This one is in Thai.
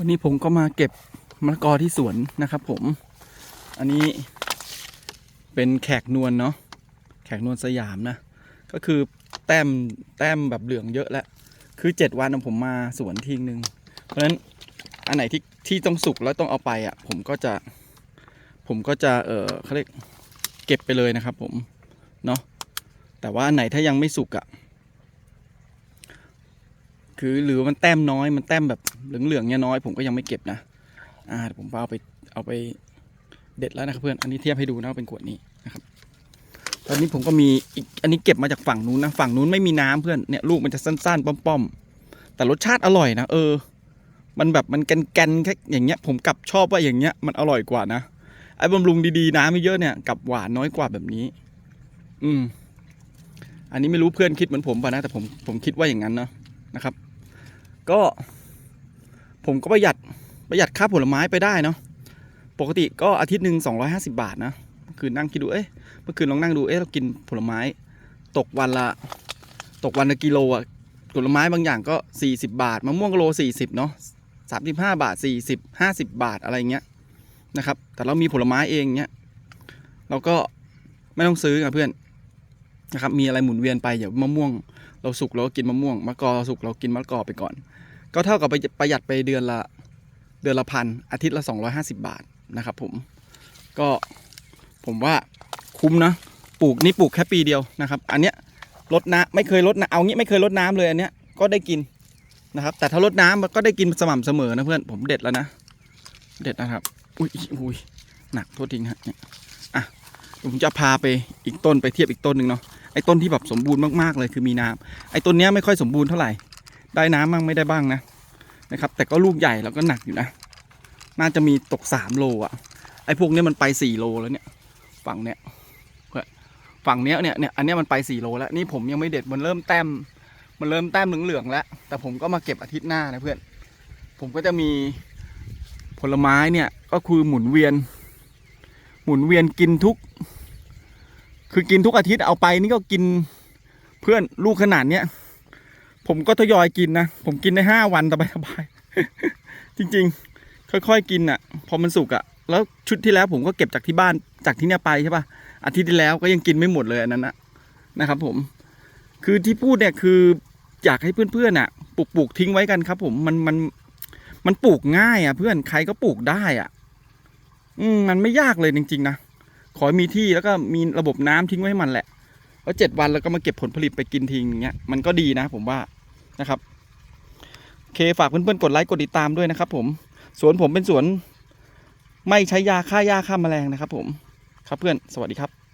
วันนี้ผมก็มาเก็บมะละกอที่สวนนะครับ ผม อันนี้เป็นแขกนวลเนาะ แขกนวลสยามนะ ก็คือแต้มแต้มแบบเหลืองเยอะแล้ว คือเจ็ดวันผมมาสวนทิ้งหนึ่งเพราะฉะนั้นอันไหนที่ที่ต้องสุกแล้วต้องเอาไปอะ ผมก็จะ ผมก็จะเออเขาเรียกเก็บไปเลยนะครับ ผม เนาะ แต่ว่าอันไหนถ้ายังไม่สุกอะ คือหรือมันแต้มน้อยมันแต้มแบบเหลืองๆเนี่ยน้อยผมก็ยังไม่เก็บนะอ่าผมเอาไปเอาไปเด็ดแล้วนะครับเพื่อนอันนี้เทียบให้ดูนะเป็นขวดนี้นะครับ ตอนนี้ผมก็มีอีกอันนี้เก็บมาจากฝั่งนู้นนะฝั่งนู้นไม่มีน้ำเพื่อนเนี่ยลูกมันจะสั้นๆป้อมๆแต่รสชาติอร่อยนะเออ มันแบบมันแกนๆแค่อย่างเงี้ย ผมกลับชอบว่าอย่างเงี้ยมันอร่อยกว่านะไอ้บำรุงดีๆน้ำไม่เยอะเนี่ยกับหวานน้อยกว่าแบบนี้ อืม อันนี้ไม่รู้เพื่อนคิดเหมือนผมป่ะนะแต่ผมผมคิดว่าอย่างนั้นเนาะนะครับ ก็ ผมก็ประหยัดประหยัดค่าผลไม้ไปได้เนาะปกติก็อาทิตย์หนึ่ง250 บาทนะคือคืนนั่งคิดดูเอ้ยเมื่อคืนลองนั่งดูเอ้ยเรากินผลไม้ ตกวันละ ตกวันละกิโลอะผลไม้บางอย่างก็ 40 บาทมะม่วงโล 40เนาะ35 บาท 40 50 บาทอะไรเงี้ยนะครับ แต่เรามีผลไม้เองเงี้ยเราก็ไม่ต้องซื้อกับเพื่อน นะครับมีอะไรหมุนเวียนไปอย่ามะม่วง เราสุกเราก็กินมะม่วงมะกอสุกเรากินมะกอไปก่อน ก็เท่ากับประหยัดไปเดือนละเดือนละพันอาทิตย์ละ 250 บาทนะครับผมก็ผมว่าคุ้มนะปลูกนี่ปลูกแค่ปีเดียวนะครับ อันเนี้ยลดน้ำไม่เคยลดนะเอางี้ไม่เคยลดน้ำเลยอันเนี้ยก็ได้กินนะครับ แต่ถ้าลดน้ำมันก็ได้กินสม่ำเสมอนะเพื่อนผมเด็ดแล้วนะ เด็ดนะครับ อุ้ยอุ้ยหนักโทษทีฮะเนี่ยอะผมจะพาไปอีกต้นไปเทียบอีกต้นหนึ่งเนาะ ไอ้ต้นที่แบบสมบูรณ์มากๆเลยคือมีน้ำไอ้ต้นเนี้ยไม่ค่อยสมบูรณ์เท่าไหร่ ได้น้ำบ้างไม่ได้บ้างนะนะครับ แต่ก็ลูกใหญ่แล้วก็หนักอยู่นะ น่าจะมีตกสามโลอะ ไอ้พวกเนี้ยมันไปสี่โลแล้วเนี่ย ฝั่งเนี้ยฝั่งเนี้ยเนี่ยเนี่ยอันเนี้ยมันไปสี่โลแล้วนี่ผมยังไม่เด็ดมันเริ่มแต้ม มันเริ่มแต้มเหลืองๆแล้ว แต่ผมก็มาเก็บอาทิตย์หน้านะเพื่อน ผมก็จะมีผลไม้เนี่ยก็คือหมุนเวียน หมุนเวียนกินทุก คือกินทุกอาทิตย์เอาไปนี่ก็กินเพื่อนลูกขนาดเนี้ยผมก็ทยอยกินนะผมกินได้ห้าวันสบายสบายๆจริง ๆ ค่อยๆกินอะ พอมันสุกอะ แล้วชุดที่แล้วผมก็เก็บจากที่บ้านจากที่เนี่ยไปใช่ปะอาทิตย์ที่แล้วก็ยังกินไม่หมดเลยอันนั้นนะนะครับ ผม คือที่พูดเนี่ยคืออยากให้เพื่อนๆอะปลูกปลูกทิ้งไว้กันครับ ผมมันมันมันปลูกง่ายอะ เพื่อนใครก็ปลูกได้อะ อืมมันไม่ยากเลยจริง ๆ นะ ขอให้มีที่แล้วก็มีระบบน้ำทิ้งไว้ให้มันแหละแล้วเจ็ดวันแล้วก็มาเก็บผลผลิตไปกินทิ้งอย่างเงี้ยมันก็ดีนะผมว่านะครับโอเคฝากเพื่อนๆกดไลค์กดติดตามด้วยนะครับ ผมสวนผมเป็นสวนไม่ใช้ยาฆ่าหญ้าฆ่าแมลงนะครับ ผมครับเพื่อนสวัสดีครับ